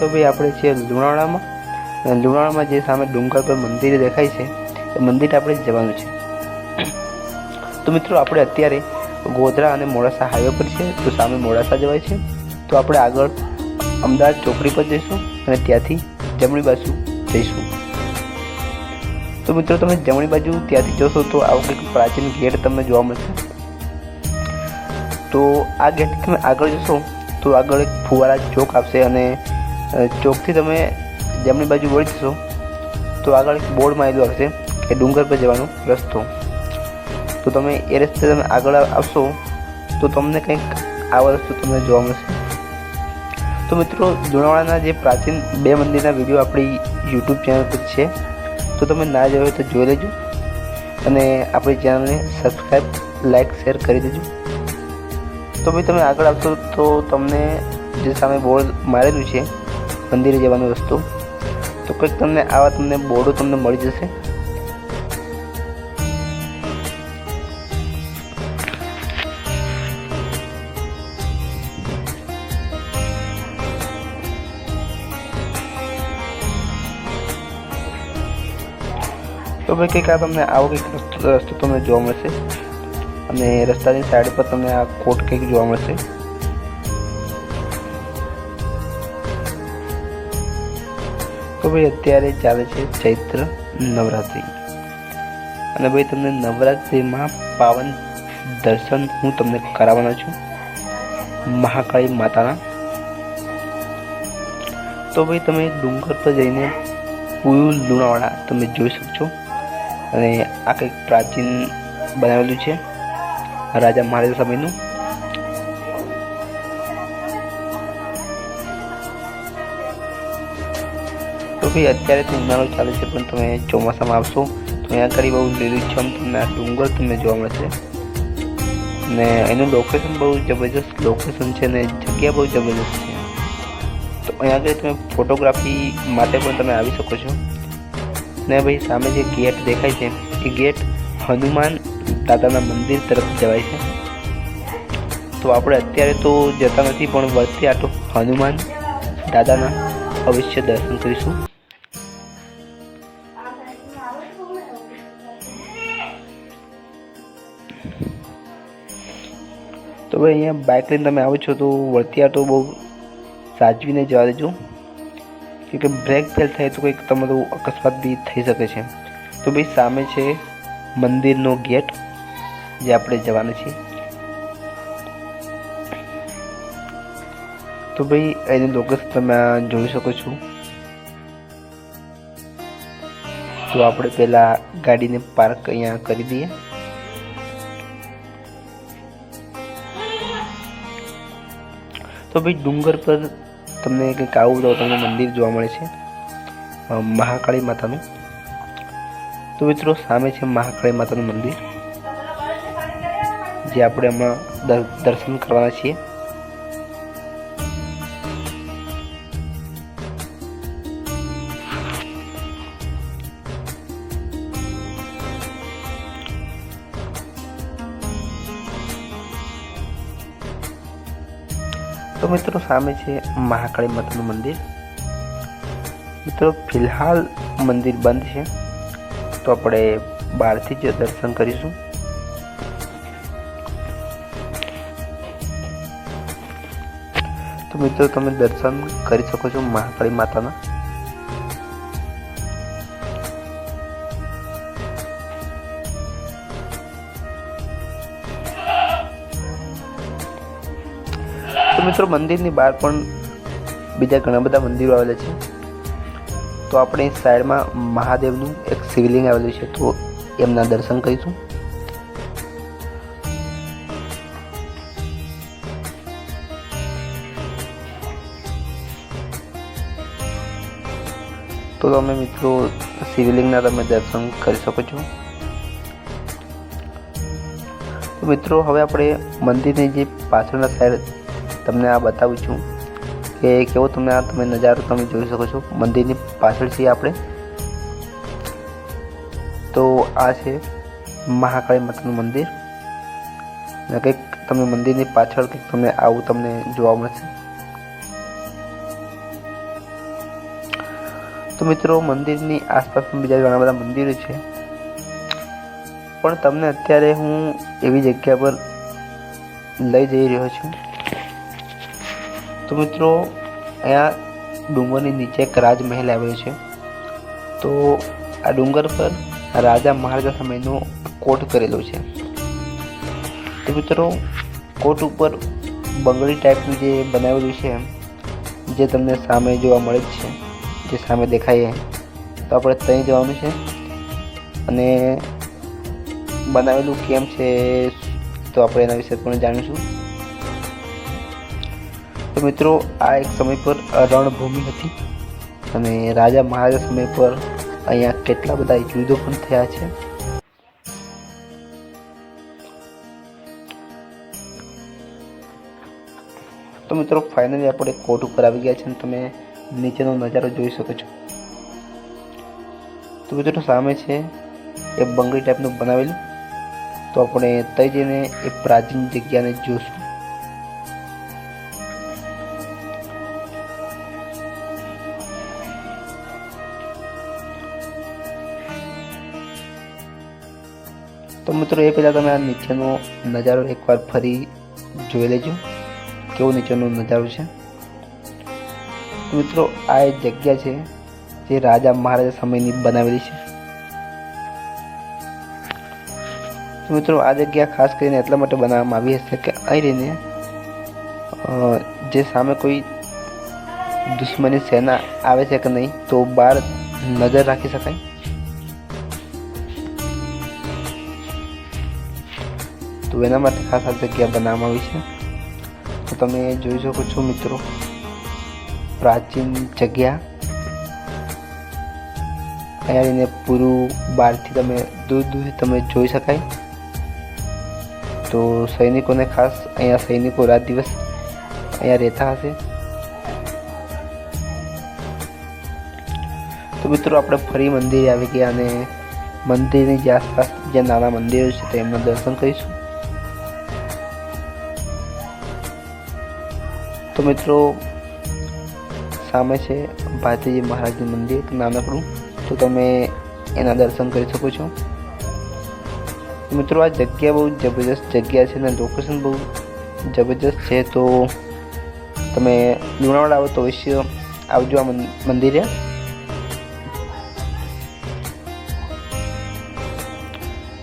તો ભાઈ આપણે છીએ લુણાવાડામાં. લુણાવાડામાં જે સામે ડુંગર પર મંદિર દેખાય છે, એ મંદિર આપણે જવાનું છે. તો મિત્રો, આપણે અત્યારે ગોધરા અને મોડાસા હાઈવે પર છે તો સામે મોડાસા જવાય છે. તો આપણે આગળ અમદાવાદ ચોકડી પર જઈશું અને ત્યાંથી જમણી બાજુ જઈશું. તો મિત્રો, તમે જમણી બાજુ ત્યાંથી જોશો તો આવું કંઈક પ્રાચીન ગેટ તમને જોવા મળશે. તો આ ગેટ તમે આગળ જશો તો આગળ એક ફુવારા ચોક આવશે અને ચોકથી તમે જમણી બાજુ વળી જશો, તો આગળ એક બોર્ડ મારેલું આવશે કે ડુંગર પર જવાનો રસ્તો. તો તમે એ રસ્તે તમે આગળ આવશો, તો તમને કંઈક આવા રસ્તો તમને જોવા મળશે. તો મિત્રો લુણાવાડાના જે પ્રાચીન બે મંદિરના વીડિયો આપણી યુટ્યુબ ચેનલ પર છે, તો તમે ના જોયો હોય તો જોઈ લેજો. અને આપણી ચેનલને સબસ્ક્રાઈબ લાઇક, શેર કરી દેજો. તો ભાઈ, તમે આગળ આવશો તો તમને જે સામે બોર્ડ મારેલું છે મંદિરે જવાનો રસ્તો. તો કંઈક તમને આવા તમને બોર્ડો તમને મળી જશે. તો ભાઈ કંઈક આ તમને આવો કંઈક રસ્તો રસ્તો તમને જોવા મળશે. અને રસ્તાની સાઈડ પર તમને આ કોટ કંઈક જોવા મળશે. તો ભાઈ અત્યારે ચાલે છે ચૈત્ર નવરાત્રિ. અને ભાઈ, તમને નવરાત્રિમાં પાવન દર્શન હું તમને કરાવવાનો છું મહાકાળી માતાના. તો ભાઈ, તમે ડુંગર પર જઈને પૂરું લુણાવાડા તમે જોઈ શકશો. અને આ કંઈક પ્રાચીન બનાવેલું છે રાજા મહારાજા સમયનું ભાઈ અત્યારે તો ઉનાળો ચાલે છે, પણ તમે ચોમાસામાં આવશો, તો અહીંયા આગળ બહુ લીલુંછમ તમને આ ડુંગર તમને જોવા મળશે. ને એનું લોકેશન બહુ જબરજસ્ત લોકેશન છે ને જગ્યા બહુ જબરજસ્ત છે. તો અહીંયા આગળ તમે ફોટોગ્રાફી માટે પણ તમે આવી શકો છો. ને ભાઈ સામે જે ગેટ દેખાય છે, એ ગેટ હનુમાન દાદાના મંદિર તરફ જવાય છે. તો આપણે અત્યારે તો જતા નથી, પણ વર્ષથી આટો હનુમાન દાદાના અવશ્ય દર્શન કરીશું. તો અહીંયા બાઇક લઈને તમે આવો છો તો વળતી આટો બહુ સાચવીને જવા દેજો. કેમકે બ્રેક ફેલ થાય તો કંઈક તમારું અકસ્માત બી થઈ શકે છે. તો ભાઈ સામે છે મંદિરનો ગેટ જે આપણે જવાના છીએ. તો ભાઈ એની લોકેશન તમે જોઈ શકો છો. તો આપણે પહેલાં ગાડીને પાર્ક અહીંયા કરી દઈએ. તો ભાઈ ડુંગર પર તમને કંઈક આવું તો તમને મંદિર જોવા મળે છે મહાકાળી માતાનું. તો મિત્રો સામે છે મહાકાળી માતાનું મંદિર, જે આપણે હમણાં દર- દર્શન કરવાના છીએ. તો મિત્રો સામે છે મહાકાળી માતાનું મંદિર. મિત્રો ફિલહાલ મંદિર બંધ છે. તો આપણે બહારથી જ દર્શન કરીશું. તો મિત્રો તમે દર્શન કરી શકો છો મહાકાળી માતાના. તો મિત્રો મંદિરની બહાર પણ બીજા ઘણા બધા મંદિરો આવેલા છે. તો આપણે સાઈડમાં મહાદેવનું એક શિવલિંગ આવેલું છે, તો એમના દર્શન કરીશું. તો તમે મિત્રો શિવલિંગના તમે દર્શન કરી શકો છો. મિત્રો હવે આપણે મંદિરની જે પાછળના સાઈડ તમને આ બતાવું છું કે કેવો તમે આ તમે નજારો તમે જોઈ શકો છો. મંદિરની પાછળ છીએ આપણે. તો આ છે મહાકાળી માતાનું મંદિર. અને કંઈક તમે મંદિરની પાછળ કંઈક તમને આવું તમને જોવા મળશે. તો મિત્રો, મંદિરની આસપાસ પણ બીજા ઘણા બધા મંદિરો છે. પણ તમને અત્યારે હું એવી જગ્યા પર લઈ જઈ રહ્યો છું. તો મિત્રો, અહીંયા ડુંગરની નીચે એક રાજમહેલ આવેલો છે. તો આ ડુંગર પર રાજા મહારાજા સમયનો કોટ કરેલો છે. તો મિત્રો કોટ ઉપર બંગડી ટાઈપનું જે બનાવેલું છે જે તમને સામે જોવા મળે જ છે, જે સામે દેખાય તો આપણે ત્યાં જવાનું છે. અને બનાવેલું કેમ છે, તો આપણે એના વિશે પણ જાણીશું. તો મિત્રો, આ એક સમય પર રણભૂમિ હતી અને રાજા મહારાજા સમય પર અહીંયા કેટલા બધા યુદ્ધો પણ થયા છે. તો મિત્રો ફાઇનલી આપણે કોટ ઉપર આવી ગયા છે અને તમે નીચેનો નજારો જોઈ શકો છો. તો મિત્રો, સામે છે એ બંગડી ટાઈપનું બનાવેલું. તો આપણે તઈ જઈને એ પ્રાચીન જગ્યાને જોશું. મિત્રો, એ પહેલાં તમે આ નીચેનો નજારો એકવાર ફરી જોઈ લેજો. કેવો નીચેનો નજારો છે. મિત્રો, આ એક જગ્યા છે જે રાજા મહારાજા સમયની બનાવેલી છે. મિત્રો, આ જગ્યા ખાસ કરીને એટલા માટે બનાવવામાં આવી હશે કે અહીં રહીને જે સામે કોઈ દુશ્મની સેના આવે છે કે નહીં, તો બહાર નજર રાખી શકાય. તો એના માટે ખાસ આ જગ્યા બનાવવામાં આવી છે. તો તમે જોઈ શકો છો મિત્રો, પ્રાચીન જગ્યા. અહીંયા રહીને પૂરું બહારથી તમે દૂર દૂરથી તમે જોઈ શકાય. તો સૈનિકોને ખાસ અહીંયા સૈનિકો રાત દિવસ અહીંયા રહેતા હશે. તો મિત્રો, આપણે ફરી મંદિરે આવી ગયા અને મંદિરની જે આસપાસ જે નાના મંદિરો છે તેમના દર્શન કરીશું. તો મિત્રો, સામે છે ભારતીજી મહારાજનું મંદિર, નાનકડું. તો તમે એના દર્શન કરી શકો છો. મિત્રો, આ જગ્યા બહુ જબરજસ્ત જગ્યા છે અને લોકેશન બહુ જબરજસ્ત છે, તો તમે લુણાવાડા આવો તો અવશ્ય આવજો આ મંદિરે.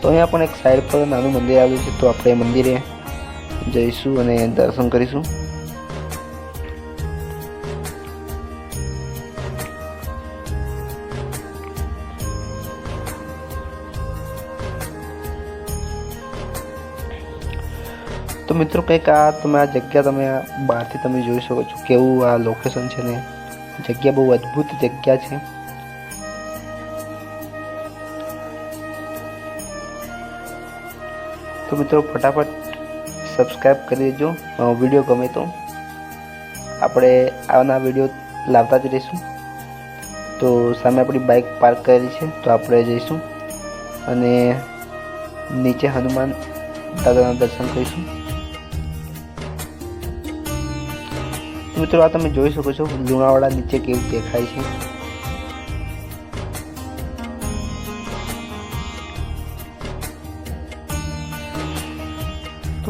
તો અહીંયા પણ એક સાઈડ પર નાનું મંદિર આવ્યું છે, તો આપણે મંદિરે જઈશું અને દર્શન કરીશું. મિત્રો કંઈક આ તમે આ જગ્યા તમે બહારથી તમે જોઈ શકો છો કેવું આ લોકેશન છે ને. જગ્યા બહુ અદ્ભુત જગ્યા છે. તો મિત્રો ફટાફટ સબસ્ક્રાઈબ કરી દેજો. વીડિયો ગમે તો. આપણે આના વીડિયો લાવતા જ રહીશું. તો સામે આપણી બાઇક પાર્ક કરેલી છે, તો આપણે જઈશું. અને નીચે હનુમાન દાદાના દર્શન કરીશું. મિત્રો આ તમે જોઈ શકો છો, લુણાવાડા નીચે કેવું દેખાય છે.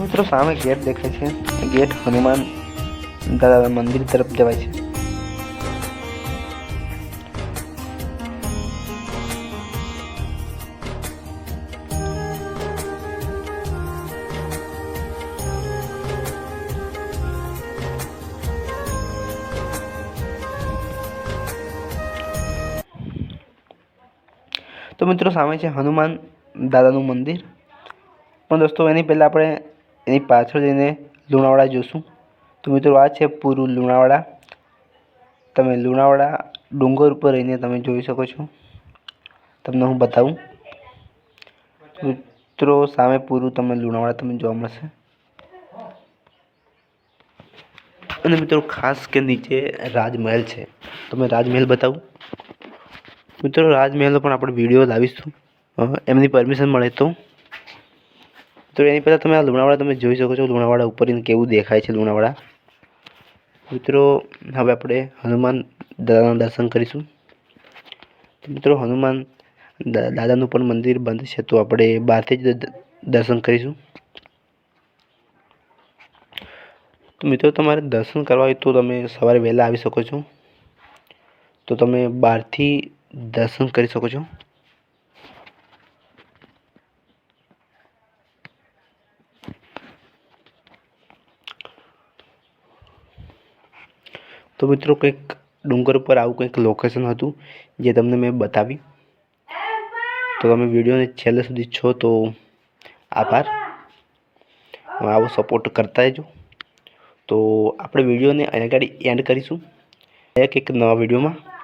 મિત્રો સામે ગેટ દેખાય છે. ગેટ હનુમાન દાદાના મંદિર તરફ જવાય છે. તો મિત્રો, સામે છે હનુમાન દાદાનું મંદિર. પણ દોસ્તો, એની પહેલાં આપણે એની પાછળ જઈને લુણાવાડા જોશું. તો મિત્રો, આ છે પૂરું લુણાવાડા. તમે લુણાવાડા ડુંગર ઉપર રહીને તમે જોઈ શકો છો. તમને હું બતાવું. મિત્રો, સામે પૂરું તમને લુણાવાડા તમને જોવા મળશે. અને મિત્રો, ખાસ કે નીચે રાજમહેલ છે. તમે રાજમહેલ બતાવું. મિત્રો, રાજમહેલનો પણ આપણે વીડિયો લાવીશું. એમની પરમિશન મળે તો. તો એની પહેલાં તમે આ લુણાવાડા તમે જોઈ શકો છો, લુણાવાડા ઉપર કેવું દેખાય છે લુણાવાડા. મિત્રો, હવે આપણે હનુમાન દાદાના દર્શન કરીશું. મિત્રો, હનુમાન દાદાનું પણ મંદિર બંધ છે, તો આપણે બહારથી જ દર્શન કરીશું. તો મિત્રો, તમારે દર્શન કરવા હોય તો તમે સવારે વહેલા આવી શકો છો. તો તમે બહારથી દર્શન કરી શકો છો. તો મિત્રો કંઈક ડુંગર ઉપર આવું કંઈક લોકેશન હતું, જે તમને મેં બતાવી. તો તમે વિડીયોને છેલ્લે સુધી છો તો આભાર. આવો સપોર્ટ કરતા રહેજો. તો આપણે વિડીયોને અહીંયા આગળ એન્ડ કરીશું. એક એક નવા વિડીયોમાં.